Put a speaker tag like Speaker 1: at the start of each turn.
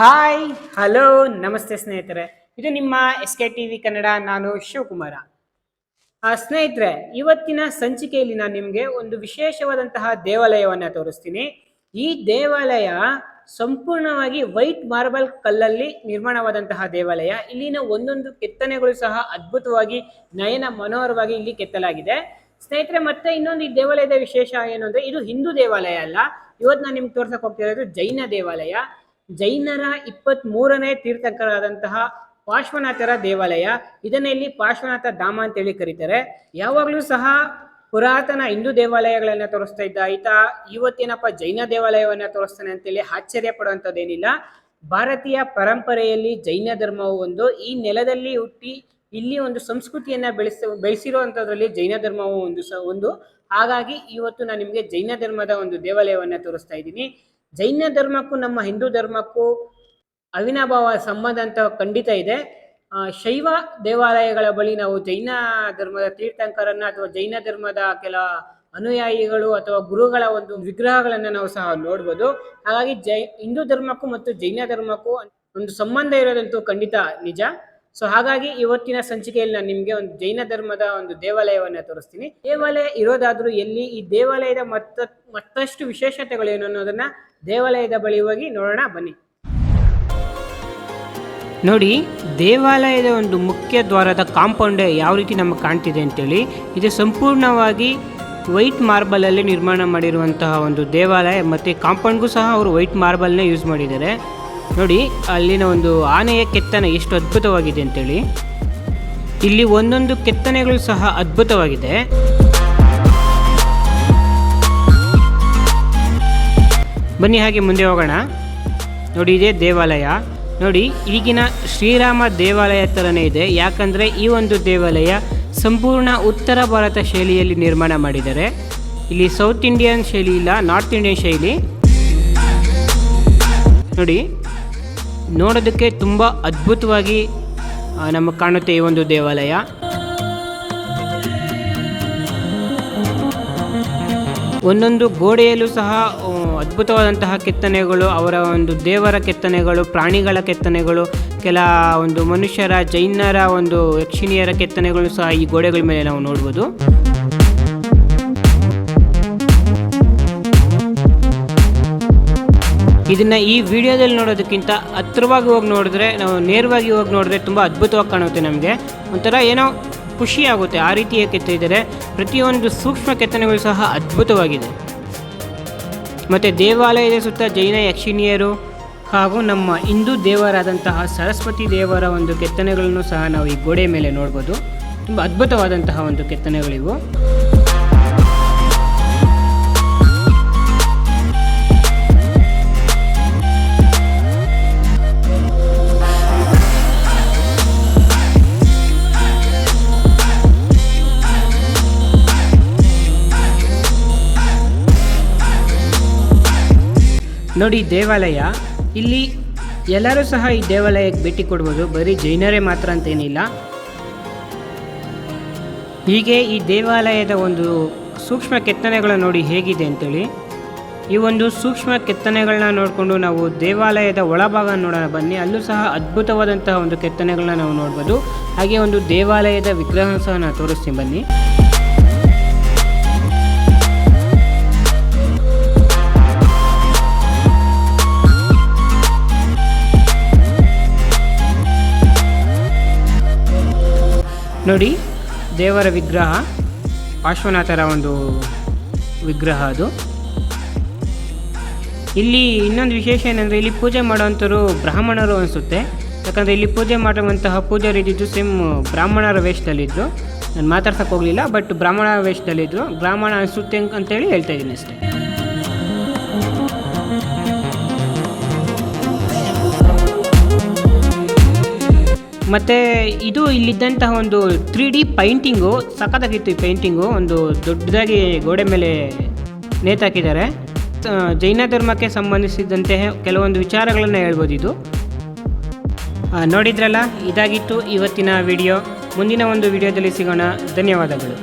Speaker 1: Hi hello ನಮಸ್ತೆ ಸ್ನೇಹಿತರೆ. ಇದು ನಿಮ್ಮ S K T V Kannada, ನಾನು ಶಿವಕುಮಾರ. ಸ್ನೇಹಿತರೆ, ಇವತ್ತಿನ ಸಂಚಿಕೆಯಲ್ಲಿ ನಾನು ನಿಮಗೆ ಒಂದು ವಿಶೇಷವಾದಂತಹ ದೇವಾಲಯವನ್ನು ತೋರಿಸ್ತೀನಿ. ಈ ದೇವಾಲಯ ಸಂಪೂರ್ಣವಾಗಿ ವೈಟ್ ಮಾರ್ಬಲ್ ಕಲ್ಲಲ್ಲಿ ನಿರ್ಮಾಣವಾದಂತಹ ದೇವಾಲಯ. ಇಲ್ಲಿನ ಒಂದೊಂದು ಕೆತ್ತನೆಗಳು ಸಹ ಅದ್ಭುತವಾಗಿ, ನಯನ ಮನೋಹರವಾಗಿ ಇಲ್ಲಿ ಕೆತ್ತಲಾಗಿದೆ. ಸ್ನೇಹಿತರೆ, ಮತ್ತೆ ಇನ್ನೊಂದು ಈ ದೇವಾಲಯದ ವಿಶೇಷ ಏನು ಅಂದ್ರೆ, ಇದು ಹಿಂದೂ ದೇವಾಲಯ ಅಲ್ಲ. ಇವತ್ತು ನಾನು ನಿಮ್ಗೆ ತೋರ್ಸಕ್ ಹೋಗ್ತಿರೋದು ಜೈನ ದೇವಾಲಯ. ಜೈನರ ಇಪ್ಪತ್ತ್ ಮೂರನೇ ತೀರ್ಥಂಕರಾದಂತಹ ಪಾರ್ಶ್ವನಾಥರ ದೇವಾಲಯ. ಇದನ್ನೇ ಇಲ್ಲಿ ಪಾರ್ಶ್ವನಾಥ ಧಾಮ ಅಂತೇಳಿ ಕರೀತಾರೆ. ಯಾವಾಗಲೂ ಸಹ ಪುರಾತನ ಹಿಂದೂ ದೇವಾಲಯಗಳನ್ನ ತೋರಿಸ್ತಾ ಇದ್ದ ಈತ ಇವತ್ತೇನಪ್ಪ ಜೈನ ದೇವಾಲಯವನ್ನ ತೋರಿಸ್ತಾನೆ ಅಂತೇಳಿ ಆಶ್ಚರ್ಯ ಪಡುವಂಥದ್ದೇನಿಲ್ಲ. ಭಾರತೀಯ ಪರಂಪರೆಯಲ್ಲಿ ಜೈನ ಧರ್ಮವು ಒಂದು, ಈ ನೆಲದಲ್ಲಿ ಹುಟ್ಟಿ ಇಲ್ಲಿ ಒಂದು ಸಂಸ್ಕೃತಿಯನ್ನ ಬೆಳೆಸ, ಬೆಳೆಸಿರುವಂಥದ್ರಲ್ಲಿ ಜೈನ ಧರ್ಮವು ಒಂದು ಸ, ಒಂದು. ಹಾಗಾಗಿ ಇವತ್ತು ನಾನು ನಿಮಗೆ ಜೈನ ಧರ್ಮದ ಒಂದು ದೇವಾಲಯವನ್ನು ತೋರಿಸ್ತಾ ಇದ್ದೀನಿ. ಜೈನ ಧರ್ಮಕ್ಕೂ ನಮ್ಮ ಹಿಂದೂ ಧರ್ಮಕ್ಕೂ ಅವಿನಾಭಾವ ಸಂಬಂಧ ಅಂತ ಖಂಡಿತ ಇದೆ. ಶೈವ ದೇವಾಲಯಗಳ ಬಳಿ ನಾವು ಜೈನ ಧರ್ಮದ ತೀರ್ಥಂಕರನ್ನ ಅಥವಾ ಜೈನ ಧರ್ಮದ ಕೆಲ ಅನುಯಾಯಿಗಳು ಅಥವಾ ಗುರುಗಳ ಒಂದು ವಿಗ್ರಹಗಳನ್ನ ನಾವು ಸಹ ನೋಡ್ಬೋದು. ಹಾಗಾಗಿ ಜೈ, ಹಿಂದೂ ಧರ್ಮಕ್ಕೂ ಮತ್ತು ಜೈನ ಧರ್ಮಕ್ಕೂ ಒಂದು ಸಂಬಂಧ ಇರೋದಂತೂ ಖಂಡಿತ ನಿಜ. ಸೊ ಹಾಗಾಗಿ ಇವತ್ತಿನ ಸಂಚಿಕೆಯಲ್ಲಿ ನಾನು ನಿಮಗೆ ಒಂದು ಜೈನ ಧರ್ಮದ ಒಂದು ದೇವಾಲಯವನ್ನ ತೋರಿಸ್ತೀನಿ. ದೇವಾಲಯ ಇರೋದಾದ್ರೂ ಎಲ್ಲಿ, ಈ ದೇವಾಲಯದ ಮತ್ತ, ಮತ್ತಷ್ಟು ವಿಶೇಷತೆಗಳೇನು ಅನ್ನೋದನ್ನ ದೇವಾಲಯದ ಬಳಿ ಹೋಗಿ ನೋಡೋಣ, ಬನ್ನಿ. ನೋಡಿ, ದೇವಾಲಯದ ಒಂದು ಮುಖ್ಯ ದ್ವಾರದ ಕಾಂಪೌಂಡ್ ಯಾವ ರೀತಿ ನಮಗೆ ಕಾಣ್ತಿದೆ ಅಂತೇಳಿ, ಇದು ಸಂಪೂರ್ಣವಾಗಿ ವೈಟ್ ಮಾರ್ಬಲಲ್ಲಿ ನಿರ್ಮಾಣ ಮಾಡಿರುವಂತಹ ಒಂದು ದೇವಾಲಯ, ಮತ್ತು ಕಾಂಪೌಂಡ್ಗೂ ಸಹ ಅವರು ವೈಟ್ ಮಾರ್ಬಲ್ನೇ ಯೂಸ್ ಮಾಡಿದ್ದಾರೆ. ನೋಡಿ, ಅಲ್ಲಿನ ಒಂದು ಆನೆಯ ಕೆತ್ತನೆ ಎಷ್ಟು ಅದ್ಭುತವಾಗಿದೆ ಅಂತೇಳಿ. ಇಲ್ಲಿ ಒಂದೊಂದು ಕೆತ್ತನೆಗಳು ಸಹ ಅದ್ಭುತವಾಗಿದೆ. ಬನ್ನಿ ಹಾಗೆ ಮುಂದೆ ಹೋಗೋಣ. ನೋಡಿ, ಇದೇ ದೇವಾಲಯ. ನೋಡಿ, ಈಗಿನ ಶ್ರೀರಾಮ ದೇವಾಲಯ ಥರನೇ ಇದೆ. ಯಾಕಂದರೆ ಈ ಒಂದು ದೇವಾಲಯ ಸಂಪೂರ್ಣ ಉತ್ತರ ಭಾರತ ಶೈಲಿಯಲ್ಲಿ ನಿರ್ಮಾಣ ಮಾಡಿದ್ದಾರೆ. ಇಲ್ಲಿ ಸೌತ್ ಇಂಡಿಯನ್ ಶೈಲಿ ಇಲ್ಲ, ನಾರ್ತ್ ಇಂಡಿಯನ್ ಶೈಲಿ. ನೋಡಿ ನೋಡೋದಕ್ಕೆ ತುಂಬ ಅದ್ಭುತವಾಗಿ ನಮಗೆ ಕಾಣುತ್ತೆ ಈ ಒಂದು ದೇವಾಲಯ. ಒಂದೊಂದು ಗೋಡೆಯಲ್ಲೂ ಸಹ ಅದ್ಭುತವಾದಂತಹ ಕೆತ್ತನೆಗಳು, ಅವರ ಒಂದು ದೇವರ ಕೆತ್ತನೆಗಳು, ಪ್ರಾಣಿಗಳ ಕೆತ್ತನೆಗಳು, ಕೆಲ ಒಂದು ಮನುಷ್ಯರ, ಜೈನರ ಒಂದು, ಯಕ್ಷಿಣಿಯರ ಕೆತ್ತನೆಗಳು ಸಹ ಈ ಗೋಡೆಗಳ ಮೇಲೆ ನಾವು ನೋಡ್ಬೋದು. ಇದನ್ನ ಈ ವಿಡಿಯೋದಲ್ಲಿ ನೋಡೋದಕ್ಕಿಂತ ಹತ್ರವಾಗಿ ಹೋಗಿ ನೋಡಿದ್ರೆ, ನಾವು ನೇರವಾಗಿ ಹೋಗಿ ನೋಡಿದ್ರೆ ತುಂಬ ಅದ್ಭುತವಾಗಿ ಕಾಣುತ್ತೆ ನಮಗೆ. ಒಂಥರ ಏನೋ ಖುಷಿ ಆಗುತ್ತೆ, ಆ ರೀತಿಯ ಕೆತ್ತಿದ್ದಾರೆ. ಪ್ರತಿಯೊಂದು ಸೂಕ್ಷ್ಮ ಕೆತ್ತನೆಗಳು ಸಹ ಅದ್ಭುತವಾಗಿದೆ. ಮತ್ತು ದೇವಾಲಯದ ಸುತ್ತ ಜೈನ ಯಕ್ಷಿಣಿಯರು ಹಾಗೂ ನಮ್ಮ ಹಿಂದೂ ದೇವರಾದಂತಹ ಸರಸ್ವತಿ ದೇವರ ಒಂದು ಕೆತ್ತನೆಗಳನ್ನು ಸಹ ನಾವು ಈ ಗೋಡೆ ಮೇಲೆ ನೋಡ್ಬೋದು. ತುಂಬ ಅದ್ಭುತವಾದಂತಹ ಒಂದು ಕೆತ್ತನೆಗಳಿವು. ನೋಡಿ, ದೇವಾಲಯ, ಇಲ್ಲಿ ಎಲ್ಲರೂ ಸಹ ಈ ದೇವಾಲಯಕ್ಕೆ ಭೇಟಿ ಕೊಡ್ಬೋದು. ಬರೀ ಜೈನರೇ ಮಾತ್ರ ಅಂತೇನಿಲ್ಲ. ಹೀಗೆ ಈ ದೇವಾಲಯದ ಒಂದು ಸೂಕ್ಷ್ಮ ಕೆತ್ತನೆಗಳು ನೋಡಿ ಹೇಗಿದೆ ಅಂತೇಳಿ. ಈ ಒಂದು ಸೂಕ್ಷ್ಮ ಕೆತ್ತನೆಗಳನ್ನ ನೋಡಿಕೊಂಡು ನಾವು ದೇವಾಲಯದ ಒಳಭಾಗ ನೋಡೋಣ. ಬನ್ನಿ, ಅಲ್ಲೂ ಸಹ ಅದ್ಭುತವಾದಂತಹ ಒಂದು ಕೆತ್ತನೆಗಳನ್ನ ನಾವು ನೋಡ್ಬೋದು. ಹಾಗೆ ಒಂದು ದೇವಾಲಯದ ವಿಗ್ರಹ ಸಹ ನಾನು ತೋರಿಸ್ತೀನಿ. ಬನ್ನಿ. ನೋಡಿ, ದೇವರ ವಿಗ್ರಹ, ಪಾರ್ಶ್ವನಾಥರ ಒಂದು ವಿಗ್ರಹ ಅದು. ಇಲ್ಲಿ ಇನ್ನೊಂದು ವಿಶೇಷ ಏನಂದರೆ, ಇಲ್ಲಿ ಪೂಜೆ ಮಾಡುವಂಥವ್ರು ಬ್ರಾಹ್ಮಣರು ಅನಿಸುತ್ತೆ. ಯಾಕಂದರೆ ಇಲ್ಲಿ ಪೂಜೆ ಮಾಡುವಂತಹ ಪೂಜಾರಿ ಇದ್ದಿದ್ದು ಸೇಮ್ ಬ್ರಾಹ್ಮಣರ ವೇಷದಲ್ಲಿದ್ದರು ನಾನು ಮಾತಾಡ್ಸೋಕ್ಕೆ ಹೋಗಲಿಲ್ಲ ಬಟ್ ಬ್ರಾಹ್ಮಣ ವೇಷದಲ್ಲಿದ್ದರು ಬ್ರಾಹ್ಮಣ ಅನಿಸುತ್ತೆ ಅಂತೇಳಿ ಹೇಳ್ತಾ ಇದ್ದೀನಿ ಅಷ್ಟೇ. ಮತ್ತು ಇದು ಇಲ್ಲಿದ್ದಂತಹ ಒಂದು ತ್ರೀ ಡಿ ಪೈಂಟಿಂಗು ಸಖತ್ತಾಗಿತ್ತು ಈ ಪೈಂಟಿಂಗು ಒಂದು ದೊಡ್ಡದಾಗಿ ಗೋಡೆ ಮೇಲೆ ನೇತಾಕಿದ್ದಾರೆ ಜೈನ ಧರ್ಮಕ್ಕೆ ಸಂಬಂಧಿಸಿದಂತೆ ಕೆಲವೊಂದು ವಿಚಾರಗಳನ್ನು ಹೇಳ್ಬೋದು ಇದು. ನೋಡಿದ್ರಲ್ಲ? ಇದಾಗಿತ್ತು ಇವತ್ತಿನ ವಿಡಿಯೋ ಮುಂದಿನ ಒಂದು ವಿಡಿಯೋದಲ್ಲಿ ಸಿಗೋಣ. ಧನ್ಯವಾದಗಳು.